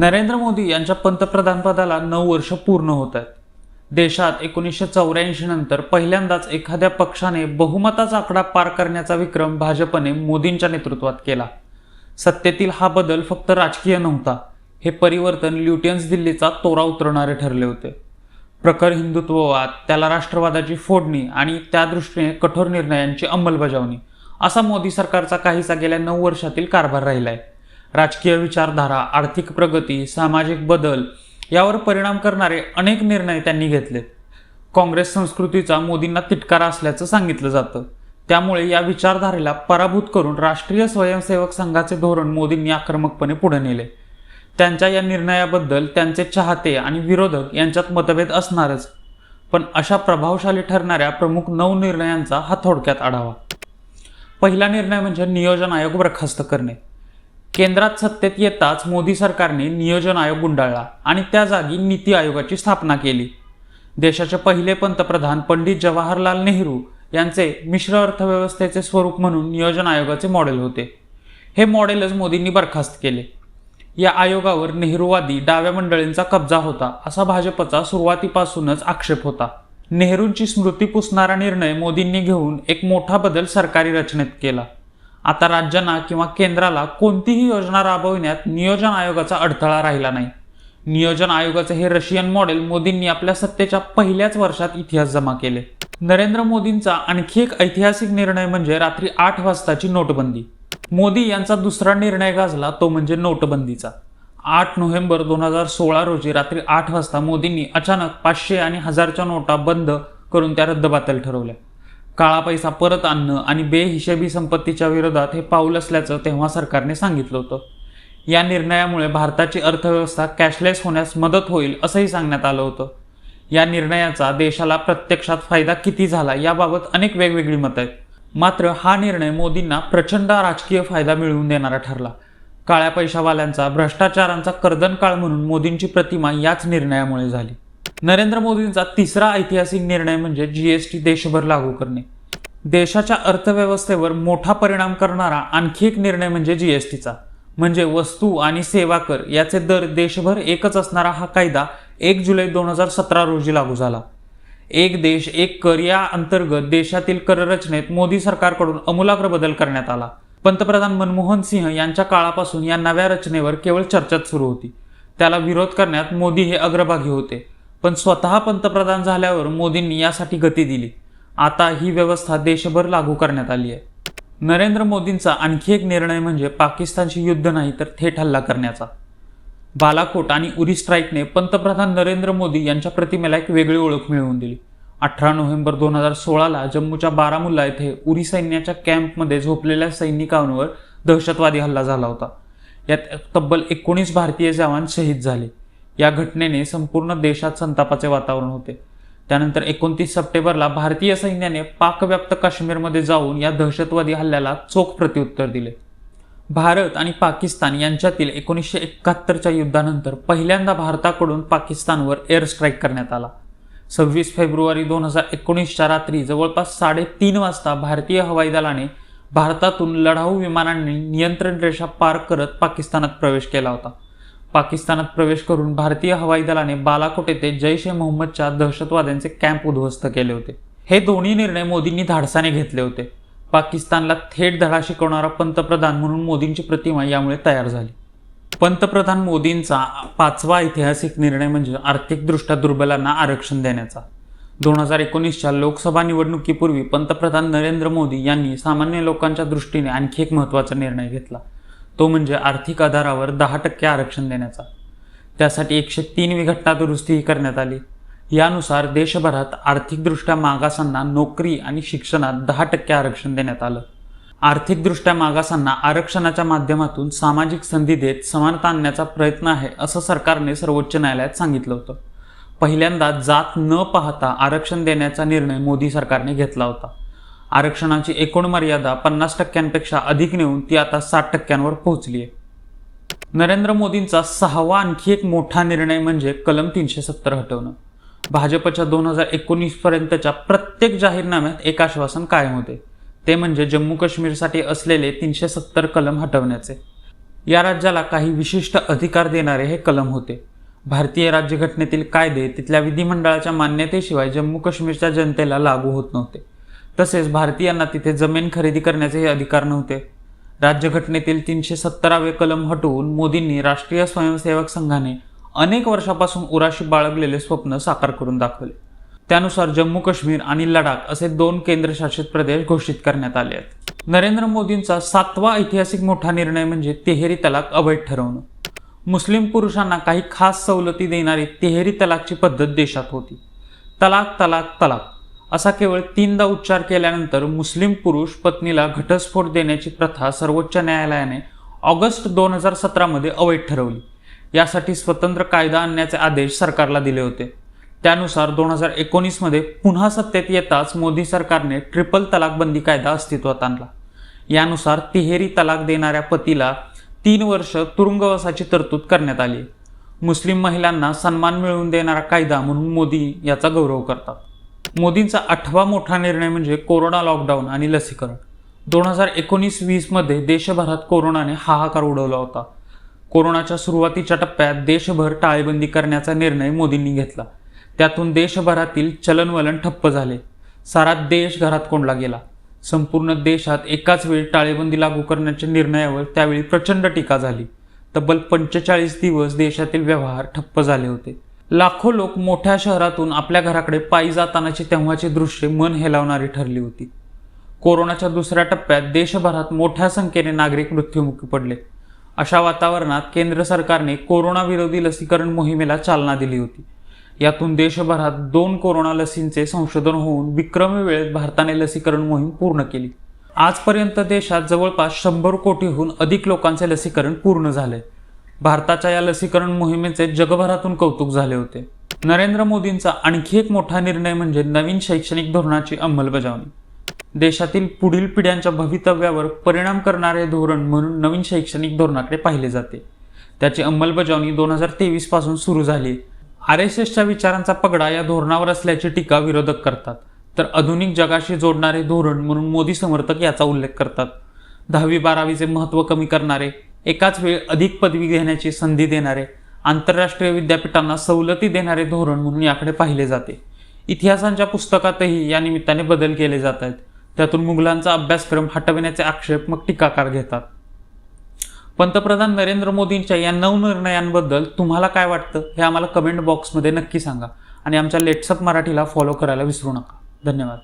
नरेंद्र मोदी यांच्या पंतप्रधानपदाला नऊ वर्ष पूर्ण होत आहेत. देशात एकोणीसशे चौऱ्याऐंशी नंतर पहिल्यांदाच एखाद्या पक्षाने बहुमताचा आकडा पार करण्याचा विक्रम भाजपने मोदींच्या नेतृत्वात केला. सत्तेतील हा बदल फक्त राजकीय नव्हता हे परिवर्तन ल्युटियन्स दिल्लीचा तोरा उतरणारे ठरले होते. प्रखर हिंदुत्ववाद त्याला राष्ट्रवादाची फोडणी आणि त्या दृष्टीने कठोर निर्णयांची अंमलबजावणी असा मोदी सरकारचा काहीसा गेल्या नऊ वर्षातील कारभार राहिला आहे राजकीय विचारधारा आर्थिक प्रगती सामाजिक बदल यावर परिणाम करणारे अनेक निर्णय त्यांनी घेतले काँग्रेस संस्कृतीचा मोदींना तिटकारा असल्याचं सांगितलं जातं. त्यामुळे या विचारधारेला पराभूत करून राष्ट्रीय स्वयंसेवक संघाचे धोरण मोदींनी आक्रमकपणे पुढे नेले. त्यांच्या या निर्णयाबद्दल त्यांचे चाहते आणि विरोधक यांच्यात मतभेद असणारच पण अशा प्रभावशाली ठरणाऱ्या प्रमुख नऊ निर्णयांचा हा थोडक्यात आढावा. पहिला निर्णय म्हणजे नियोजन आयोग बरखास्त करणे. केंद्रात सत्तेत येताच मोदी सरकारने नियोजन आयोग गुंडाळला आणि त्या जागी नीती आयोगाची स्थापना केली. देशाचे पहिले पंतप्रधान पंडित जवाहरलाल नेहरू यांचे मिश्र अर्थव्यवस्थेचे स्वरूप म्हणून नियोजन आयोगाचे मॉडेल होते. हे मॉडेलच मोदींनी बरखास्त केले. या आयोगावर नेहरूवादी डाव्या मंडळींचा कब्जा होता असा भाजपचा सुरुवातीपासूनच आक्षेप होता. नेहरूंची स्मृती पुसणारा निर्णय मोदींनी घेऊन एक मोठा बदल सरकारी रचनेत केला. आता राज्यांना किंवा केंद्राला कोणतीही योजना राबविण्यात नियोजन आयोगाचा अडथळा राहिला नाही. नियोजन आयोगाचे हे रशियन मॉडेल मोदींनी आपल्या सत्तेच्या पहिल्याच वर्षात इतिहास जमा केले. नरेंद्र मोदींचा आणखी एक ऐतिहासिक निर्णय म्हणजे रात्री आठ वाजताची नोटबंदी. मोदी यांचा दुसरा निर्णय गाजला तो म्हणजे नोटबंदीचा. आठ नोव्हेंबर दोन हजार सोळा रोजी रात्री आठ वाजता मोदींनी अचानक पाचशे आणि हजारच्या नोटा बंद करून त्या रद्दबातल ठरवल्या. काळा पैसा परत आणणं आणि बेहिशेबी संपत्तीच्या विरोधात हे पाऊल असल्याचं तेव्हा सरकारने सांगितलं होतं. या निर्णयामुळे भारताची अर्थव्यवस्था कॅशलेस होण्यास मदत होईल असंही सांगण्यात आलं होतं. या निर्णयाचा देशाला प्रत्यक्षात फायदा किती झाला याबाबत अनेक वेगवेगळी मतं आहेत. मात्र हा निर्णय मोदींना प्रचंड राजकीय फायदा मिळवून देणारा ठरला. काळ्या पैशावाल्यांचा भ्रष्टाचारांचा कर्दनकाळ म्हणून मोदींची प्रतिमा याच निर्णयामुळे झाली. नरेंद्र मोदींचा तिसरा ऐतिहासिक निर्णय म्हणजे जीएसटी देशभर लागू करणे. देशाच्या अर्थव्यवस्थेवर मोठा परिणाम करणारा आणखी एक निर्णय म्हणजे जीएसटीचा म्हणजे वस्तू आणि सेवा कर याचे दर देशभर एकच असणारा हा कायदा एक जुलै दोन हजार सतरा रोजी लागू झाला. एक देश एक कर या अंतर्गत देशातील कररचनेत मोदी सरकारकडून अमूलाग्र बदल करण्यात आला. पंतप्रधान मनमोहन सिंह यांच्या काळापासून या नव्या रचनेवर केवळ चर्चाच सुरू होती. त्याला विरोध करण्यात मोदी हे अग्रभागी होते. पण स्वतः पंतप्रधान झाल्यावर मोदींनी यासाठी गती दिली. आता ही व्यवस्था देशभर लागू करण्यात आली आहे. नरेंद्र मोदींचा आणखी एक निर्णय म्हणजे पाकिस्तानशी युद्ध नाही तर थेट हल्ला करण्याचा. बालाकोट आणि उरी स्ट्राईकने पंतप्रधान नरेंद्र मोदी यांच्या प्रतिमेला एक वेगळी ओळख मिळवून दिली. अठरा नोव्हेंबर दोन हजार सोळाला जम्मूच्या बारामुल्ला येथे उरी सैन्याच्या कॅम्पमध्ये झोपलेल्या सैनिकांवर दहशतवादी हल्ला झाला होता. यात तब्बल एकोणीस भारतीय जवान शहीद झाले. या घटनेने संपूर्ण देशात संतापाचे वातावरण होते. त्यानंतर एकोणतीस सप्टेंबरला भारतीय सैन्याने पाकव्याप्त काश्मीरमध्ये जाऊन या दहशतवादी हल्ल्याला चोख प्रत्युत्तर दिले. भारत आणि पाकिस्तान यांच्यातील एकोणीसशे एकाहत्तरच्या युद्धानंतर पहिल्यांदा भारताकडून पाकिस्तानवर एअर स्ट्राईक करण्यात आला. सव्वीस फेब्रुवारी दोन हजार एकोणीसच्या रात्री जवळपास साडेतीन वाजता भारतीय हवाई दलाने भारतातून लढाऊ विमानांनी नियंत्रण रेषा पार करत पाकिस्तानात प्रवेश केला होता. पाकिस्तानात प्रवेश करून भारतीय हवाई दलाने बालाकोट येथे जैश ए मोहम्मदच्या दहशतवाद्यांचे कॅम्प उद्ध्वस्त केले होते. हे दोन्ही निर्णय मोदींनी धाडसाने घेतले होते. पाकिस्तानला थेट धडा शिकवणारा पंतप्रधान म्हणून मोदींची प्रतिमा यामुळे तयार झाली. पंतप्रधान मोदींचा पाचवा ऐतिहासिक निर्णय म्हणजे आर्थिकदृष्ट्या दुर्बलांना आरक्षण देण्याचा. दोन हजार एकोणीसच्या लोकसभा निवडणुकीपूर्वी पंतप्रधान नरेंद्र मोदी यांनी सामान्य लोकांच्या दृष्टीने आणखी एक महत्त्वाचा निर्णय घेतला. तो म्हणजे आर्थिक आधारावर दहा टक्के आरक्षण देण्याचा. त्यासाठी एकशे तीन विघटना दुरुस्तीही करण्यात आली. यानुसार देशभरात आर्थिकदृष्ट्या मागासांना नोकरी आणि शिक्षणात दहा टक्के आरक्षण देण्यात आलं. आर्थिकदृष्ट्या मागासांना आरक्षणाच्या माध्यमातून सामाजिक संधी देत समानता आणण्याचा प्रयत्न आहे असं सरकारने सर्वोच्च न्यायालयात सांगितलं होतं. पहिल्यांदा जात न पाहता आरक्षण देण्याचा निर्णय मोदी सरकारने घेतला होता. आरक्षणाची एकूण मर्यादा पन्नास टक्क्यांपेक्षा अधिक नेऊन ती आता साठ टक्क्यांवर पोहोचली आहे. नरेंद्र मोदींचा सहावा आणखी एक मोठा निर्णय म्हणजे कलम तीनशे सत्तर हटवणं. भाजपच्या दोन हजार एकोणीस पर्यंतच्या प्रत्येक जाहीरनाम्यात एक आश्वासन कायम होते. ते म्हणजे जम्मू काश्मीरसाठी असलेले तीनशे सत्तर कलम हटवण्याचे. या राज्याला काही विशिष्ट अधिकार देणारे हे कलम होते. भारतीय राज्यघटनेतील कायदे तिथल्या विधिमंडळाच्या मान्यतेशिवाय जम्मू काश्मीरच्या जनतेला लागू होत नव्हते. तसेच भारतीयांना तिथे जमीन खरेदी करण्याचेही अधिकार नव्हते. राज्यघटनेतील तीनशे सत्तरावे कलम हटवून मोदींनी राष्ट्रीय स्वयंसेवक संघाने अनेक वर्षापासून उराशी बाळगलेले स्वप्न साकार करून दाखवले. त्यानुसार जम्मू काश्मीर आणि लडाख असे दोन केंद्रशासित प्रदेश घोषित करण्यात आले आहेत. नरेंद्र मोदींचा सातवा ऐतिहासिक मोठा निर्णय म्हणजे तिहेरी तलाक अवैध ठरवणं. मुस्लिम पुरुषांना काही खास सवलती देणारी तिहेरी तलाकची पद्धत देशात होती. तलाक तलाक तलाक. असा केवळ तीनदा उच्चार केल्यानंतर मुस्लिम पुरुष पत्नीला घटस्फोट देण्याची प्रथा सर्वोच्च न्यायालयाने ऑगस्ट दोन हजार सतरामध्ये अवैध ठरवली. यासाठी स्वतंत्र कायदा आणण्याचे आदेश सरकारला दिले होते. त्यानुसार दोन हजार एकोणीसमध्ये पुन्हा सत्तेत येताच मोदी सरकारने ट्रिपल तलाकबंदी कायदा अस्तित्वात आणला. यानुसार तिहेरी तलाक देणाऱ्या पतीला तीन वर्ष तुरुंगवासाची तरतूद करण्यात आली. मुस्लिम महिलांना सन्मान मिळवून देणारा कायदा म्हणून मोदी याचा गौरव करतात. मोदींचा आठवा मोठा निर्णय म्हणजे कोरोना लॉकडाऊन आणि लसीकरण. दोन हजार एकोणीस वीसमध्ये देशभरात कोरोनाने हाहाकार उडवला होता. कोरोनाच्या सुरुवातीच्या टप्प्यात देशभर टाळेबंदी करण्याचा निर्णय मोदींनी घेतला. त्यातून देशभरातील चलनवलन ठप्प झाले. सारा देश घरात कोंडला गेला. संपूर्ण देशात एकाच वेळी टाळेबंदी लागू करण्याच्या निर्णयावर त्यावेळी प्रचंड टीका झाली. तब्बल पंचेचाळीस दिवस देशातील व्यवहार ठप्प झाले होते. लाखो लोक मोठ्या शहरातून आपल्या घराकडे पायी जातानाची तेव्हाची दृश्ये मन हेलावणारी ठरली होती. कोरोनाच्या दुसऱ्या टप्प्यात देशभरात मोठ्या संख्येने नागरिक मृत्युमुखी पडले. अशा वातावरणात केंद्र सरकारने कोरोनाविरोधी लसीकरण मोहिमेला चालना दिली होती. यातून देशभरात दोन कोरोना लसींचे संशोधन होऊन विक्रमी वेळेत भारताने लसीकरण मोहीम पूर्ण केली. आजपर्यंत देशात जवळपास शंभर कोटीहून अधिक लोकांचे लसीकरण पूर्ण झाले भारताच्या या लसीकरण मोहिमेचे जगभरातून कौतुक झाले होते. नरेंद्र मोदींचा आणखी एक मोठा निर्णय म्हणजे नवीन शैक्षणिक धोरणाची अंमलबजावणी. देशातील पुढील पिढ्यांच्या भवितव्यावर परिणाम करणारे धोरण म्हणून नवीन शैक्षणिक धोरणाकडे पाहिले जाते. त्याची अंमलबजावणी दोन हजार तेवीसपासून सुरू झाली. आर एस एसच्या विचारांचा पगडा या धोरणावर असल्याची टीका विरोधक करतात. तर आधुनिक जगाशी जोडणारे धोरण म्हणून मोदी समर्थक याचा उल्लेख करतात. दहावी बारावीचे महत्त्व कमी करणारे एकाच वेळी अधिक पदवी घेण्याची संधी देणारे आंतरराष्ट्रीय विद्यापीठांना सवलती देणारे धोरण म्हणून याकडे पाहिले जाते. इतिहासांच्या पुस्तकातही या निमित्ताने बदल केले जात आहेत. त्यातून मुघलांचा अभ्यासक्रम हटविण्याचे आक्षेप मग टीकाकार घेतात. पंतप्रधान नरेंद्र मोदींच्या या नवनिर्णयांबद्दल तुम्हाला काय वाटतं हे आम्हाला कमेंट बॉक्समध्ये नक्की सांगा आणि आमच्या लेट्सअप मराठीला फॉलो करायला विसरू नका. धन्यवाद.